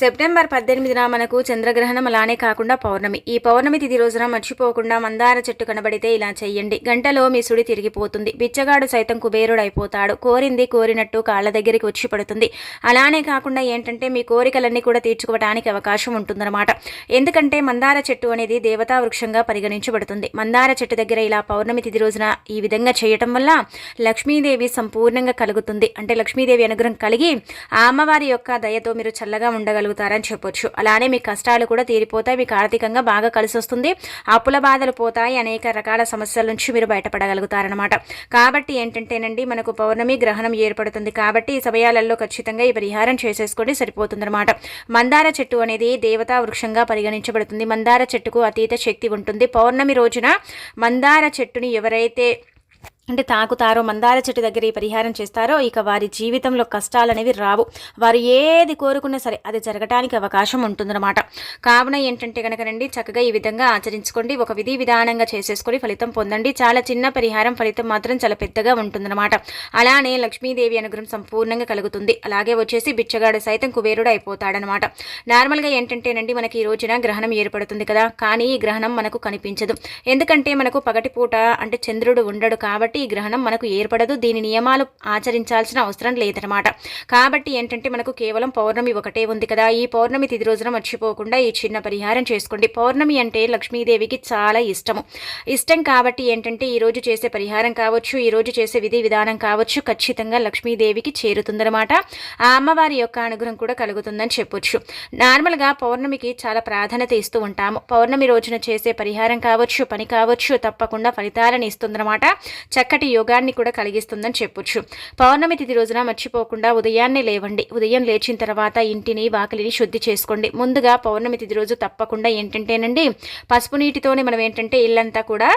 September పద్దెనిమిదిన మనకు చంద్రగ్రహణం అలానే కాకుండా పౌర్ణమి. ఈ పౌర్ణమి తిథి రోజున మర్చిపోకుండా మందార చెట్టు కనబడితే ఇలా చెయ్యండి. గంటలో మీ సుడి తిరిగిపోతుంది. బిచ్చగాడు సైతం కుబేరుడు అయిపోతాడు కోరింది కోరినట్టు కాళ్ళ దగ్గరికి వచ్చి పడుతుంది. అలానే కాకుండా ఏంటంటే మీ కోరికలన్నీ కూడా తీర్చుకోవడానికి అవకాశం ఉంటుందన్నమాట. ఎందుకంటే మందార చెట్టు అనేది దేవతా వృక్షంగా పరిగణించబడుతుంది. మందార చెట్టు దగ్గర ఇలా పౌర్ణమి తిథి రోజున ఈ విధంగా చేయటం వల్ల లక్ష్మీదేవి సంపూర్ణంగా కలుగుతుంది. అంటే లక్ష్మీదేవి అనుగ్రహం కలిగి ఆ అమ్మవారి యొక్క దయతో మీరు చల్లగా ఉండగలరు ఉండగలుగుతారని చెప్పొచ్చు. అలానే మీ కష్టాలు కూడా తీరిపోతాయి. మీకు ఆర్థికంగా బాగా కలిసి వస్తుంది. అప్పుల బాధలు పోతాయి. అనేక రకాల సమస్యల నుంచి మీరు బయటపడగలుగుతారనమాట కాబట్టి ఏంటంటేనండి మనకు పౌర్ణమి గ్రహణం ఏర్పడుతుంది కాబట్టి ఈ సమయాలలో ఖచ్చితంగా ఈ పరిహారం చేసేసుకొని సరిపోతుందన్నమాట. మందార చెట్టు అనేది దేవతా వృక్షంగా పరిగణించబడుతుంది. మందార చెట్టుకు అతీత శక్తి ఉంటుంది. పౌర్ణమి రోజున మందార చెట్టుని ఎవరైతే అంటే తాకుతారో మందార చెట్టు దగ్గర ఈ పరిహారం చేస్తారో ఇక వారి జీవితంలో కష్టాలు అనేవి రావు. వారు ఏది కోరుకున్నా సరే అది జరగటానికి అవకాశం ఉంటుందన్నమాట. కావున ఏంటంటే కనుకనండి చక్కగా ఈ విధంగా ఆచరించుకోండి ఒక విధి విధానంగా చేసేసుకొని ఫలితం పొందండి. చాలా చిన్న పరిహారం ఫలితం మాత్రం చాలా పెద్దగా ఉంటుందన్నమాట. అలానే లక్ష్మీదేవి అనుగ్రహం సంపూర్ణంగా కలుగుతుంది. అలాగే వచ్చేసి బిచ్చగాడు సైతం కుబేరుడు అయిపోతాడనమాట నార్మల్గా ఏంటంటేనండి మనకి ఈ రోజున గ్రహణం ఏర్పడుతుంది కదా. కానీ ఈ గ్రహణం మనకు కనిపించదు. ఎందుకంటే మనకు పగటిపూట అంటే చంద్రుడు ఉండడు కాబట్టి ఈ గ్రహణం మనకు ఏర్పడదు. దీని నియమాలు ఆచరించాల్సిన అవసరం లేదనమాట కాబట్టి ఏంటంటే మనకు కేవలం పౌర్ణమి ఒకటే ఉంది కదా. ఈ పౌర్ణమి తిది రోజున మర్చిపోకుండా ఈ చిన్న పరిహారం చేసుకోండి. పౌర్ణమి అంటే లక్ష్మీదేవికి చాలా ఇష్టము. ఇష్టం కాబట్టి ఏంటంటే ఈరోజు చేసే పరిహారం కావచ్చు ఈరోజు చేసే విధి విధానం కావచ్చు ఖచ్చితంగా లక్ష్మీదేవికి చేరుతుందనమాట ఆ అమ్మవారి యొక్క అనుగ్రహం కూడా కలుగుతుందని చెప్పొచ్చు. నార్మల్గా పౌర్ణమికి చాలా ప్రాధాన్యత ఇస్తూ ఉంటాము. పౌర్ణమి రోజున చేసే పరిహారం కావచ్చు పని కావచ్చు తప్పకుండా ఫలితాలను ఇస్తుందన్నమాట. చక్కటి యోగాన్ని కూడా కలిగిస్తుందని చెప్పొచ్చు. పౌర్ణమి తిథి రోజున మర్చిపోకుండా ఉదయాన్నే లేవండి. ఉదయం లేచిన తర్వాత ఇంటిని వాకిలిని శుద్ధి చేసుకోండి. ముందుగా పౌర్ణమి తిథి రోజు తప్పకుండా ఏంటంటేనండి పసుపు నీటితోనే మనం ఏంటంటే ఇల్లంతా కూడా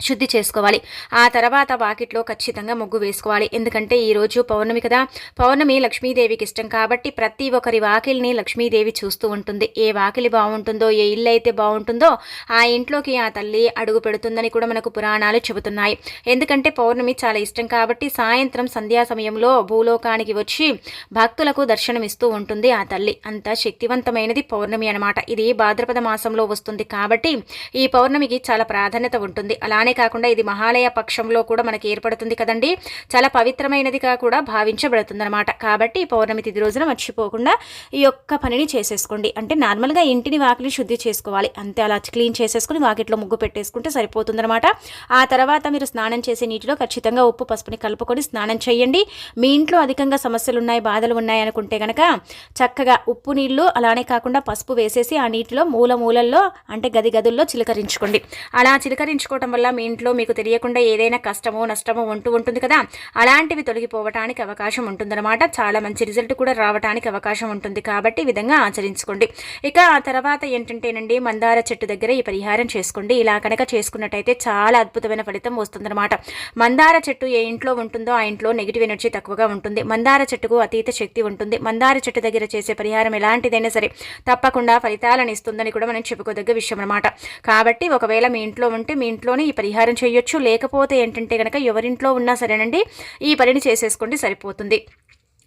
శుద్ధి చేసుకోవాలి. ఆ తర్వాత వాకిట్లో ఖచ్చితంగా ముగ్గు వేసుకోవాలి. ఎందుకంటే ఈరోజు పౌర్ణమి కదా. పౌర్ణమి లక్ష్మీదేవికి ఇష్టం కాబట్టి ప్రతి ఒక్కరి వాకిల్ని లక్ష్మీదేవి చూస్తూ ఉంటుంది. ఏ వాకిలి బాగుంటుందో ఏ ఇల్లు అయితే బాగుంటుందో ఆ ఇంట్లోకి ఆ తల్లి అడుగు పెడుతుందని కూడా మనకు పురాణాలు చెబుతున్నాయి. ఎందుకంటే పౌర్ణమి చాలా ఇష్టం కాబట్టి సాయంత్రం సంధ్యా సమయంలో భూలోకానికి వచ్చి భక్తులకు దర్శనమిస్తూ ఉంటుంది ఆ తల్లి. అంత శక్తివంతమైనది పౌర్ణమి అనమాట ఇది భాద్రపద మాసంలో వస్తుంది కాబట్టి ఈ పౌర్ణమికి చాలా ప్రాధాన్యత ఉంటుంది. అలా అలానే కాకుండా ఇది మహాలయ పక్షంలో కూడా మనకి ఏర్పడుతుంది కదండి. చాలా పవిత్రమైనదిగా కూడా భావించబడుతుంది అనమాట కాబట్టి పౌర్ణమి తిథి రోజున మర్చిపోకుండా ఈ యొక్క పనిని చేసేసుకోండి. అంటే నార్మల్గా ఇంటిని వాకిలి శుద్ధి చేసుకోవాలి. అంతే అలా క్లీన్ చేసేసుకుని వాకిట్లో ముగ్గు పెట్టేసుకుంటే సరిపోతుందనమాట ఆ తర్వాత మీరు స్నానం చేసే నీటిలో ఖచ్చితంగా ఉప్పు పసుపుని కలుపుకొని స్నానం చేయండి. మీ ఇంట్లో అధికంగా సమస్యలు ఉన్నాయి బాధలు ఉన్నాయి అనుకుంటే కనుక చక్కగా ఉప్పు నీళ్ళు అలానే కాకుండా పసుపు వేసేసి ఆ నీటిలో మూల మూలల్లో అంటే గది గదుల్లో చిలకరించుకోండి. అలా చిలకరించుకోవటం వల్ల మీ ఇంట్లో మీకు తెలియకుండా ఏదైనా కష్టమో నష్టమో ఉంటూ ఉంటుంది కదా? అలాంటివి తొలగిపోవటానికి అవకాశం ఉంటుందన్నమాట. చాలా మంచి రిజల్ట్ కూడా రావడానికి అవకాశం ఉంటుంది కాబట్టి ఈ విధంగా ఆచరించుకోండి. ఇక ఆ తర్వాత ఏంటంటేనండి మందార చెట్టు దగ్గర ఈ పరిహారం చేసుకోండి. ఇలా కనుక చేసుకున్నట్టయితే చాలా అద్భుతమైన ఫలితం వస్తుందన్నమాట. మందార చెట్టు ఏ ఇంట్లో ఉంటుందో ఆ ఇంట్లో నెగిటివ్ ఎనర్జీ తక్కువగా ఉంటుంది. మందార చెట్టుకు అతీత శక్తి ఉంటుంది. మందార చెట్టు దగ్గర చేసే పరిహారం ఎలాంటిదైనా సరే తప్పకుండా ఫలితాలను ఇస్తుందని కూడా మనం చెప్పుకోదగ్గ విషయం అనమాట కాబట్టి ఒకవేళ మీ ఇంట్లో ఉంటే మీ ఇంట్లోనే ఈ పరిహారం చేయొచ్చు. లేకపోతే ఏంటంటే కనుక ఎవరింట్లో ఉన్నా సరేనండి ఈ పనిని చేసేసుకోండి సరిపోతుంది.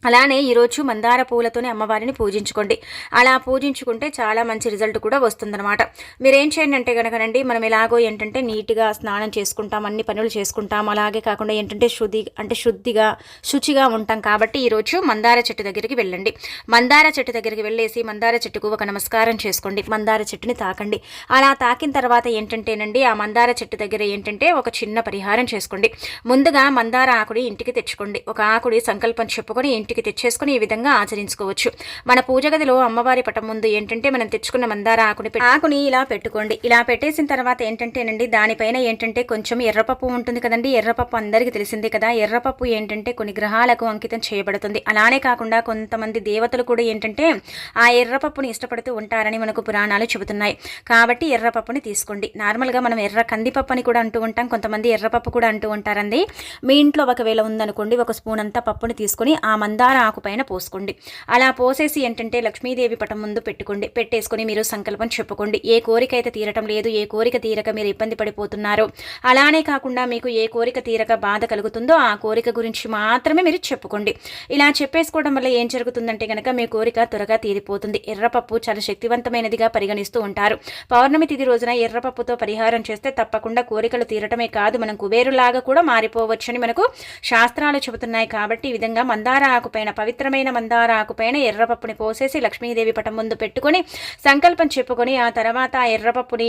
అలానే ఈరోజు మందార పూలతోనే అమ్మవారిని పూజించుకోండి. అలా పూజించుకుంటే చాలా మంచి రిజల్ట్ కూడా వస్తుందన్నమాట. మీరేం చేయండి అంటే కనుకనండి మనం ఎలాగో ఏంటంటే నీట్గా స్నానం చేసుకుంటాం అన్ని పనులు చేసుకుంటాం. అలాగే కాకుండా ఏంటంటే శుద్ధి అంటే శుద్ధిగా శుచిగా ఉంటాం కాబట్టి ఈరోజు మందార చెట్టు దగ్గరికి వెళ్ళండి. మందార చెట్టు దగ్గరికి వెళ్ళేసి మందార చెట్టుకు ఒక నమస్కారం చేసుకోండి. మందార చెట్టుని తాకండి. అలా తాకిన తర్వాత ఏంటంటేనండి ఆ మందార చెట్టు దగ్గర ఏంటంటే ఒక చిన్న పరిహారం చేసుకోండి. ముందుగా మందార ఆకుడి ఇంటికి తెచ్చుకోండి. ఒక ఆకుడి సంకల్పం చెప్పుకొని ఇంటికి తెచ్చేసుకుని ఈ విధంగా ఆచరించుకోవచ్చు. మన పూజ గదిలో అమ్మవారి పటం ముందు ఏంటంటే మనం తెచ్చుకున్న మందార ఆకుని ఆకుని ఇలా పెట్టుకోండి. ఇలా పెట్టేసిన తర్వాత ఏంటంటేనండి దానిపైన ఏంటంటే కొంచెం ఎర్రపప్పు ఉంటుంది కదండి. ఎర్రపప్పు అందరికీ తెలిసిందే కదా. ఎర్రపప్పు ఏంటంటే కొన్ని గ్రహాలకు అంకితం చేయబడుతుంది. అలానే కాకుండా కొంతమంది దేవతలు కూడా ఏంటంటే ఆ ఎర్రపప్పుని ఇష్టపడుతూ ఉంటారని మనకు పురాణాలు చెబుతున్నాయి. కాబట్టి ఎర్రపప్పుని తీసుకోండి. నార్మల్గా మనం ఎర్ర కందిపప్పు అని కూడా అంటూ ఉంటాం. కొంతమంది ఎర్రపప్పు కూడా అంటూ ఉంటారండి. మీ ఇంట్లో ఒకవేళ ఉందనుకోండి ఒక స్పూన్ అంతా పప్పుని తీసుకొని ఆ మంద మందార ఆకు పైన పోసుకోండి. అలా పోసేసి ఏంటంటే లక్ష్మీదేవి పటం ముందు పెట్టుకోండి. పెట్టేసుకొని మీరు సంకల్పం చెప్పుకోండి. ఏ కోరిక అయితే తీరటం లేదు ఏ కోరిక తీరక మీరు ఇబ్బంది పడిపోతున్నారో. అలానే కాకుండా మీకు ఏ కోరిక తీరక బాధ కలుగుతుందో ఆ కోరిక గురించి మాత్రమే మీరు చెప్పుకోండి. ఇలా చెప్పేసుకోవడం వల్ల ఏం జరుగుతుందంటే కనుక మీ కోరిక త్వరగా తీరిపోతుంది. ఎర్రపప్పు చాలా శక్తివంతమైనదిగా పరిగణిస్తూ ఉంటారు. పౌర్ణమి తిథి రోజున ఎర్రపప్పుతో పరిహారం చేస్తే తప్పకుండా కోరికలు తీరటమే కాదు మనం కుబేరులాగా కూడా మారిపోవచ్చని మనకు శాస్త్రాలు చెబుతున్నాయి. కాబట్టి ఈ విధంగా మందార ఆకుపైన పవిత్రమైన మందార ఆకుపైన ఎర్రపప్పుని పోసేసి లక్ష్మీదేవి పటం ముందు పెట్టుకొని సంకల్పం చెప్పుకొని ఆ తర్వాత ఆ ఎర్రపప్పుని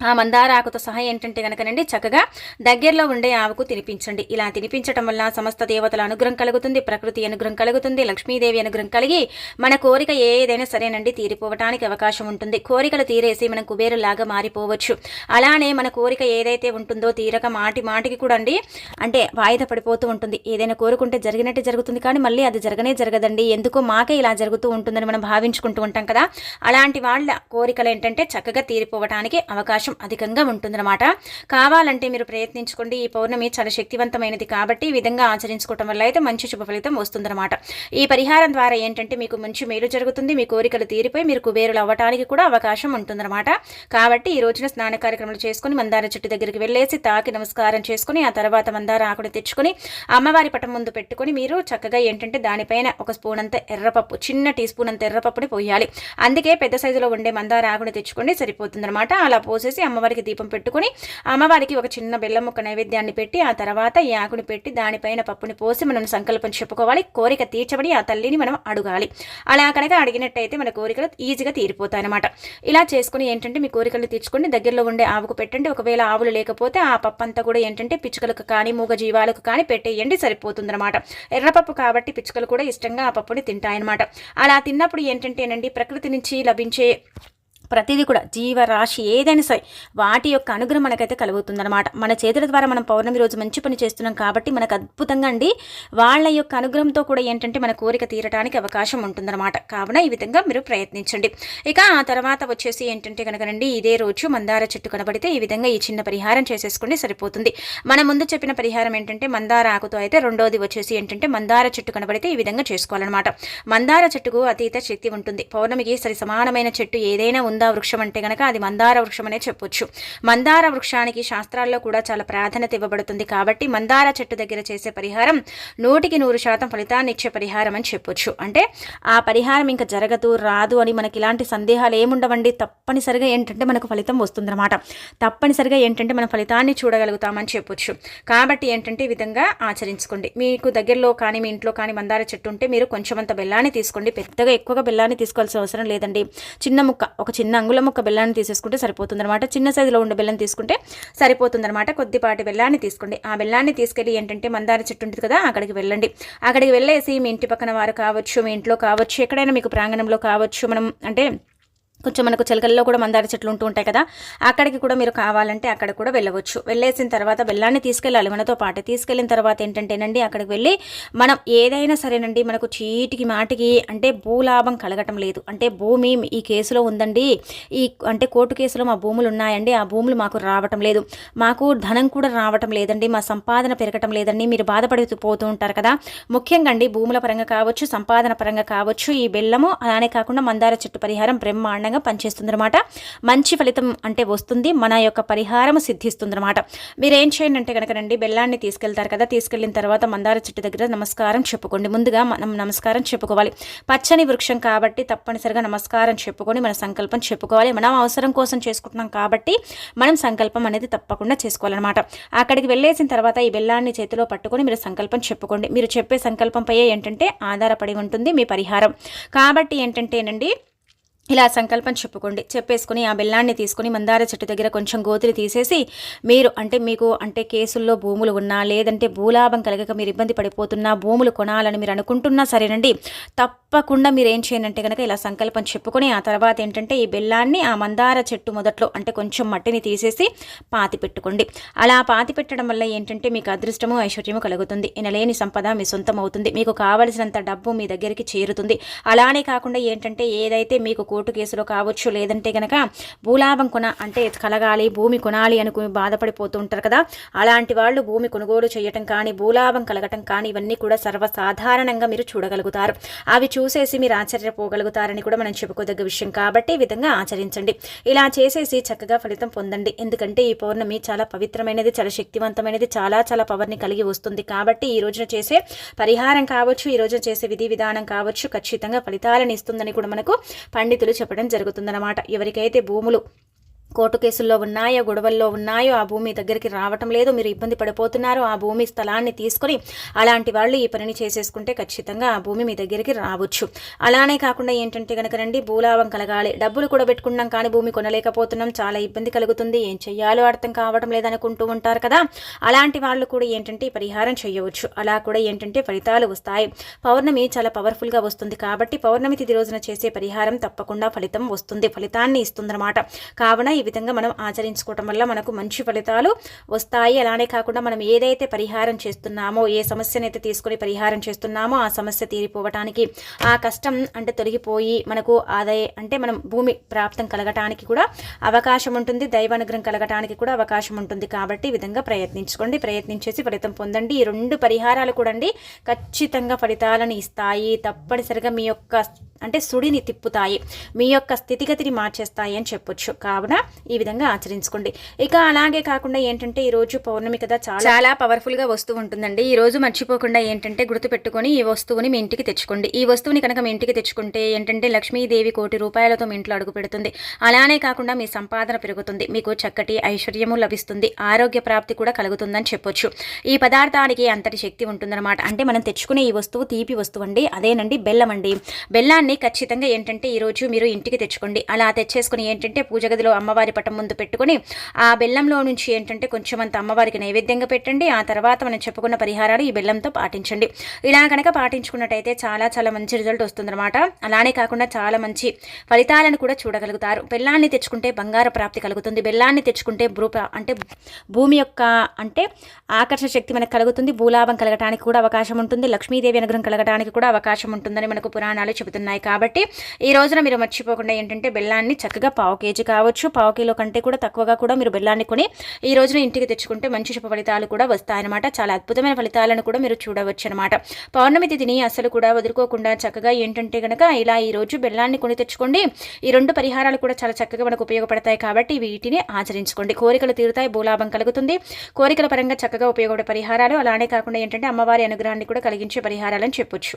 ఆ మందార ఆకుతో సహా ఏంటంటే కనుకనండి చక్కగా దగ్గరలో ఉండే ఆవుకు తినిపించండి. ఇలా తినిపించడం వల్ల సమస్త దేవతల అనుగ్రహం కలుగుతుంది ప్రకృతి అనుగ్రహం కలుగుతుంది లక్ష్మీదేవి అనుగ్రహం కలిగి మన కోరిక ఏదైనా సరేనండి తీరిపోవటానికి అవకాశం ఉంటుంది. కోరికలు తీరేసి మనం కుబేరులాగా మారిపోవచ్చు. అలానే మన కోరిక ఏదైతే ఉంటుందో తీరక మాటి మాటికి కూడా అండి అంటే వాయిదా పడిపోతూ ఉంటుంది. ఏదైనా కోరుకుంటే జరిగినట్టు జరుగుతుంది కానీ మళ్ళీ అది జరగనే జరగదండి. ఎందుకో మాకే ఇలా జరుగుతూ ఉంటుందని మనం భావించుకుంటూ ఉంటాం కదా. అలాంటి వాళ్ళ కోరికలు ఏంటంటే చక్కగా తీరిపోవటానికి అవకాశం అవకాశం అధికంగా ఉంటుందన్నమాట. కావాలంటే మీరు ప్రయత్నించుకోండి. ఈ పౌర్ణమి చాలా శక్తివంతమైనది కాబట్టి ఈ విధంగా ఆచరించుకోవటం వల్ల అయితే మంచి శుభ ఫలితం వస్తుందన్నమాట. ఈ పరిహారం ద్వారా ఏంటంటే మీకు మంచి మేలు జరుగుతుంది. మీ కోరికలు తీరిపోయి మీరు కుబేరులు అవ్వటానికి కూడా అవకాశం ఉంటుందన్నమాట. కాబట్టి ఈ రోజున స్నాన కార్యక్రమాలు చేసుకుని మందార చెట్టు దగ్గరికి వెళ్ళేసి తాకి నమస్కారం చేసుకుని ఆ తర్వాత మందార ఆకుని తెచ్చుకొని అమ్మవారి పటం ముందు పెట్టుకుని మీరు చక్కగా ఏంటంటే దానిపైన ఒక స్పూన్ అంత ఎర్రపప్పు చిన్న టీ స్పూన్ అంత ఎర్రపప్పుని పోయాలి. అందుకే పెద్ద సైజులో ఉండే మందార ఆకుని తెచ్చుకోండి సరిపోతుందన్నమాట. అలా పోసేసి చేసి అమ్మవారికి దీపం పెట్టుకుని అమ్మవారికి ఒక చిన్న బెల్లం ముక్క నైవేద్యాన్ని పెట్టి ఆ తర్వాత ఈ ఆకుని పెట్టి దానిపైన పప్పుని పోసి మనం సంకల్పం చెప్పుకోవాలి. కోరిక తీర్చబడి ఆ తల్లిని మనం అడగాలి. అలా కనుక అడిగినట్టయితే మన కోరికలు ఈజీగా తీరిపోతాయి అనమాట ఇలా చేసుకుని ఏంటంటే మీ కోరికలు తీర్చుకుని దగ్గరలో ఉండే ఆవుకు పెట్టండి. ఒకవేళ ఆవులు లేకపోతే ఆ పప్పు అంతా కూడా ఏంటంటే పిచ్చుకలకు కానీ మూగ జీవాలకు కానీ పెట్టేయండి సరిపోతుందన్నమాట. ఎర్రపప్పు కాబట్టి పిచ్చుకలు కూడా ఇష్టంగా ఆ పప్పుని తింటాయన్నమాట. అలా తిన్నప్పుడు ఏంటంటేనండి ప్రకృతి నుంచి లభించే ప్రతిదీ కూడా జీవరాశి ఏదైనా సరే వాటి యొక్క అనుగ్రహం మనకైతే కలుగుతుందన్నమాట. మన చేతుల ద్వారా మనం పౌర్ణమి రోజు మంచి పని చేస్తున్నాం కాబట్టి మనకు అద్భుతంగా అండి. వాళ్ళ యొక్క అనుగ్రహంతో కూడా ఏంటంటే మన కోరిక తీరడానికి అవకాశం ఉంటుందన్నమాట. కావున ఈ విధంగా మీరు ప్రయత్నించండి. ఇక ఆ తర్వాత వచ్చేసి ఏంటంటే కనుకనండి ఇదే రోజు మందార చెట్టు కనబడితే ఈ విధంగా ఈ చిన్న పరిహారం చేసేసుకుంటే సరిపోతుంది. మన ముందు చెప్పిన పరిహారం ఏంటంటే మందార ఆకుతో అయితే రెండోది వచ్చేసి ఏంటంటే మందార చెట్టు కనబడితే ఈ విధంగా చేసుకోవాలన్నమాట. మందార చెట్టుకు అతీత శక్తి ఉంటుంది. పౌర్ణమికి సరి సమానమైన చెట్టు ఏదైనా ఉంది వృక్షం అంటే కనుక అది మందార వృక్షం అనే చెప్పొచ్చు. మందార వృక్షానికి శాస్త్రాల్లో కూడా చాలా ప్రాధాన్యత ఇవ్వబడుతుంది కాబట్టి మందార చెట్టు దగ్గర చేసే పరిహారం నూటికి నూరు శాతం ఫలితాన్ని ఇచ్చే పరిహారం అని చెప్పొచ్చు. అంటే ఆ పరిహారం ఇంకా జరగదు రాదు అని మనకి ఇలాంటి సందేహాలు ఏముండవండి? తప్పనిసరిగా ఏంటంటే మనకు ఫలితం వస్తుందన్నమాట. తప్పనిసరిగా ఏంటంటే మన ఫలితాన్ని చూడగలుగుతామని చెప్పొచ్చు. కాబట్టి ఏంటంటే ఈ విధంగా ఆచరించుకోండి. మీకు దగ్గరలో కానీ మీ ఇంట్లో కానీ మందార చెట్టు ఉంటే మీరు కొంచెం అంత బెల్లాన్ని తీసుకోండి. పెద్దగా ఎక్కువగా బెల్లాన్ని తీసుకోవాల్సిన అవసరం లేదండి. చిన్న ముక్క ఒక చిన్న చిన్న అంగుళం ఒక బెల్లాన్ని తీసేసుకుంటే సరిపోతుందన్నమాట. చిన్న సైజులో ఉండే బెల్లం తీసుకుంటే సరిపోతుందన్నమాట. కొద్దిపాటి బెల్లాన్ని తీసుకోండి. ఆ బెల్లాన్ని తీసుకెళ్ళి ఏంటంటే మందార చెట్టు ఉంటుంది కదా అక్కడికి వెళ్ళండి. అక్కడికి వెళ్ళేసి మీ ఇంటి పక్కన వారు కావచ్చు మీ ఇంట్లో కావచ్చు ఎక్కడైనా మీకు ప్రాంగణంలో కావచ్చు మనం అంటే కొంచెం మనకు చిలకల్లో కూడా మందార చెట్లు ఉంటూ ఉంటాయి కదా అక్కడికి కూడా మీరు కావాలంటే అక్కడ కూడా వెళ్ళవచ్చు. వెళ్ళేసిన తర్వాత బెల్లాన్ని తీసుకెళ్ళాలి మనతో పాటు తీసుకెళ్ళిన తర్వాత ఏంటంటేనండి అక్కడికి వెళ్ళి మనం ఏదైనా సరేనండి మనకు చీటికి మాటికి అంటే భూలాభం కలగటం లేదు. అంటే భూమి ఈ కేసులో ఉందండి ఈ అంటే కోర్టు కేసులో మా భూములు ఉన్నాయండి ఆ భూములు మాకు రావటం లేదు. మాకు ధనం కూడా రావటం లేదండి మా సంపాదన పెరగటం లేదండి మీరు బాధపడుతూ పోతూ ఉంటారు కదా. ముఖ్యంగా అండి భూముల పరంగా కావచ్చు సంపాదన పరంగా కావచ్చు ఈ బెల్లము అలానే కాకుండా మందార చెట్టు పరిహారం బ్రహ్మాండ బ్రహ్మాండంగా ఖచ్చితంగా పనిచేస్తుందన్నమాట. మంచి ఫలితం అంటే వస్తుంది మన యొక్క పరిహారం సిద్ధిస్తుందన్నమాట. మీరు ఏం చేయండి అంటే కనుక రండి బెల్లాన్ని తీసుకెళ్తారు కదా తీసుకెళ్ళిన తర్వాత మందార చెట్టు దగ్గర నమస్కారం చెప్పుకోండి. ముందుగా మనం నమస్కారం చెప్పుకోవాలి. పచ్చని వృక్షం కాబట్టి తప్పనిసరిగా నమస్కారం చెప్పుకొని మన సంకల్పం చెప్పుకోవాలి. మనం అవసరం కోసం చేసుకుంటున్నాం కాబట్టి మనం సంకల్పం అనేది తప్పకుండా చేసుకోవాలన్నమాట. అక్కడికి వెళ్ళేసిన తర్వాత ఈ బెల్లాన్ని చేతిలో పట్టుకొని మీరు సంకల్పం చెప్పుకోండి. మీరు చెప్పే సంకల్పంపై ఏంటంటే ఆధారపడి ఉంటుంది మీ పరిహారం. కాబట్టి ఏంటంటేనండి ఇలా సంకల్పం చెప్పుకోండి. చెప్పేసుకుని ఆ బెల్లాన్ని తీసుకుని మందార చెట్టు దగ్గర కొంచెం గోతులు తీసేసి మీరు అంటే మీకు అంటే కేసుల్లో భూములు ఉన్నా లేదంటే భూలాభం కలగక మీరు ఇబ్బంది పడిపోతున్నా భూములు కొనాలని మీరు అనుకుంటున్నా సరేనండి. తప్పకుండా మీరు ఏం చేయనంటే కనుక ఇలా సంకల్పం చెప్పుకొని ఆ తర్వాత ఏంటంటే ఈ బెల్లాన్ని ఆ మందార చెట్టు మొదట్లో అంటే కొంచెం మట్టిని తీసేసి పాతి పెట్టుకోండి. అలా పాతి పెట్టడం వల్ల ఏంటంటే మీకు అదృష్టము ఐశ్వర్యము కలుగుతుంది. ఇనలేని సంపద మీ సొంతం అవుతుంది. మీకు కావలసినంత డబ్బు మీ దగ్గరికి చేరుతుంది. అలానే కాకుండా ఏంటంటే ఏదైతే మీకు కోర్టు కేసులో కావచ్చు లేదంటే కనుక భూలాభం కొన అంటే కలగాలి భూమి కొనాలి అనుకుని బాధపడిపోతూ ఉంటారు కదా. అలాంటి వాళ్ళు భూమి కొనుగోలు చేయటం కానీ భూలాభం కలగటం కానీ ఇవన్నీ కూడా సర్వసాధారణంగా మీరు చూడగలుగుతారు. అవి చూసేసి మీరు ఆశ్చర్యపోగలుగుతారని కూడా మనం చెప్పుకోదగ్గ విషయం కాబట్టి ఈ విధంగా ఆచరించండి. ఇలా చేసేసి చక్కగా ఫలితం పొందండి. ఎందుకంటే ఈ పౌర్ణమి చాలా పవిత్రమైనది చాలా శక్తివంతమైనది చాలా చాలా పవర్ని కలిగి వస్తుంది కాబట్టి ఈ రోజున చేసే పరిహారం కావచ్చు ఈ రోజున చేసే విధి విధానం కావచ్చు ఖచ్చితంగా ఫలితాలను ఇస్తుందని కూడా మనకు పండితులు చెప్పడం జరుగుతుందన్నమాట. ఎవరికైతే భూములు కోర్టు కేసుల్లో ఉన్నాయో గొడవల్లో ఉన్నాయో ఆ భూమి దగ్గరికి రావటం లేదు మీరు ఇబ్బంది పడిపోతున్నారు ఆ భూమి స్థలాన్ని తీసుకొని అలాంటి వాళ్ళు ఈ పనిని చేసేసుకుంటే ఖచ్చితంగా ఆ భూమి మీ దగ్గరికి రావచ్చు. అలానే కాకుండా ఏంటంటే కనుక రండి భూలాభం కలగాలి. డబ్బులు కూడా పెట్టుకున్నాం కానీ భూమి కొనలేకపోతున్నాం చాలా ఇబ్బంది కలుగుతుంది. ఏం చెయ్యాలో అర్థం కావడం లేదనుకుంటూ ఉంటారు కదా? అలాంటి వాళ్ళు కూడా ఏంటంటే పరిహారం చేయవచ్చు అలా కూడా ఏంటంటే ఫలితాలు వస్తాయి. పౌర్ణమి చాలా పవర్ఫుల్గా వస్తుంది కాబట్టి పౌర్ణమి తిది రోజున చేసే పరిహారం తప్పకుండా ఫలితం వస్తుంది. ఫలితాన్ని ఇస్తుందన్నమాట. కావున ఈ విధంగా మనం ఆచరించుకోవటం వల్ల మనకు మంచి ఫలితాలు వస్తాయి. అలానే కాకుండా మనం ఏదైతే పరిహారం చేస్తున్నామో ఏ సమస్యనైతే తీసుకొని పరిహారం చేస్తున్నామో ఆ సమస్య తీరిపోవటానికి ఆ కష్టం అంటే తొలగిపోయి మనకు ఆదాయ అంటే మనం భూమి ప్రాప్తం కలగటానికి కూడా అవకాశం ఉంటుంది. దైవానుగ్రహం కలగటానికి కూడా అవకాశం ఉంటుంది. కాబట్టి ఈ విధంగా ప్రయత్నించుకోండి. ప్రయత్నించేసి ఫలితం పొందండి. ఈ రెండు పరిహారాలు కూడా ఖచ్చితంగా ఫలితాలను ఇస్తాయి. తప్పనిసరిగా మీ యొక్క అంటే సుడిని తిప్పుతాయి. మీ యొక్క స్థితిగతిని మార్చేస్తాయి అని చెప్పొచ్చు. కావున ఈ విధంగా ఆచరించుకోండి. ఇక అలాగే కాకుండా ఏంటంటే ఈ రోజు పౌర్ణమి కదా చాలా చాలా పవర్ఫుల్గా వస్తువు ఉంటుందండి. ఈ రోజు మర్చిపోకుండా ఏంటంటే గుర్తుపెట్టుకొని ఈ వస్తువుని మీ ఇంటికి తెచ్చుకోండి. ఈ వస్తువుని కనుక మీ ఇంటికి తెచ్చుకుంటే ఏంటంటే లక్ష్మీదేవి కోటి రూపాయలతో మీ ఇంట్లో అడుగు పెడుతుంది. అలానే కాకుండా మీ సంపాదన పెరుగుతుంది. మీకు చక్కటి ఐశ్వర్యము లభిస్తుంది. ఆరోగ్య ప్రాప్తి కూడా కలుగుతుందని చెప్పొచ్చు. ఈ పదార్థానికి అంతటి శక్తి ఉంటుందన్నమాట. అంటే మనం తెచ్చుకునే ఈ వస్తువు తీపి వస్తువు అండి. అదేనండి బెల్లం అండి. బెల్లాన్ని ఖచ్చితంగా ఏంటంటే ఈరోజు మీరు ఇంటికి తెచ్చుకోండి. అలా తెచ్చేసుకుని ఏంటంటే పూజ గదిలో అమ్మవారి పటం ముందు పెట్టుకుని ఆ బెల్లంలో నుంచి ఏంటంటే కొంచెం అంత అమ్మవారికి నైవేద్యంగా పెట్టండి. ఆ తర్వాత మనం చెప్పుకున్న పరిహారాలు ఈ బెల్లంతో పాటించండి. ఇలా కనుక పాటించుకున్నట్టయితే చాలా చాలా మంచి రిజల్ట్ వస్తుందన్నమాట. అలానే కాకుండా చాలా మంచి ఫలితాలను కూడా చూడగలుగుతారు. బెల్లాన్ని తెచ్చుకుంటే బంగార ప్రాప్తి కలుగుతుంది. బెల్లాన్ని తెచ్చుకుంటే భూ అంటే భూమి యొక్క అంటే ఆకర్షణ శక్తి మనకు కలుగుతుంది. భూలాభం కలగటానికి కూడా అవకాశం ఉంటుంది. లక్ష్మీదేవి అనుగ్రహం కలగటానికి కూడా అవకాశం ఉంటుందని మనకు పురాణాలు చెబుతున్నాయి. కాబట్టి ఈ రోజున మీరు మర్చిపోకుండా ఏంటంటే బెల్లాన్ని చక్కగా పావు కేజీ కావచ్చు పావు పావు కిలో కంటే కూడా తక్కువగా కూడా మీరు బెల్లాన్ని కొని ఈ రోజున ఇంటికి తెచ్చుకుంటే మంచి శుభ ఫలితాలు కూడా వస్తాయన్నమాట. చాలా అద్భుతమైన ఫలితాలను కూడా మీరు చూడవచ్చు అనమాట పౌర్ణమి తిథిని అసలు కూడా వదులుకోకుండా చక్కగా ఏంటంటే కనుక ఇలా ఈ రోజు బెల్లాన్ని కొని తెచ్చుకోండి. ఈ రెండు పరిహారాలు కూడా చాలా చక్కగా మనకు ఉపయోగపడతాయి కాబట్టి వీటిని ఆచరించుకోండి. కోరికలు తీరుతాయి భూలాభం కలుగుతుంది. కోరికల పరంగా చక్కగా ఉపయోగపడే పరిహారాలు అలానే కాకుండా ఏంటంటే అమ్మవారి అనుగ్రహాన్ని కూడా కలిగించే పరిహారాలని చెప్పొచ్చు.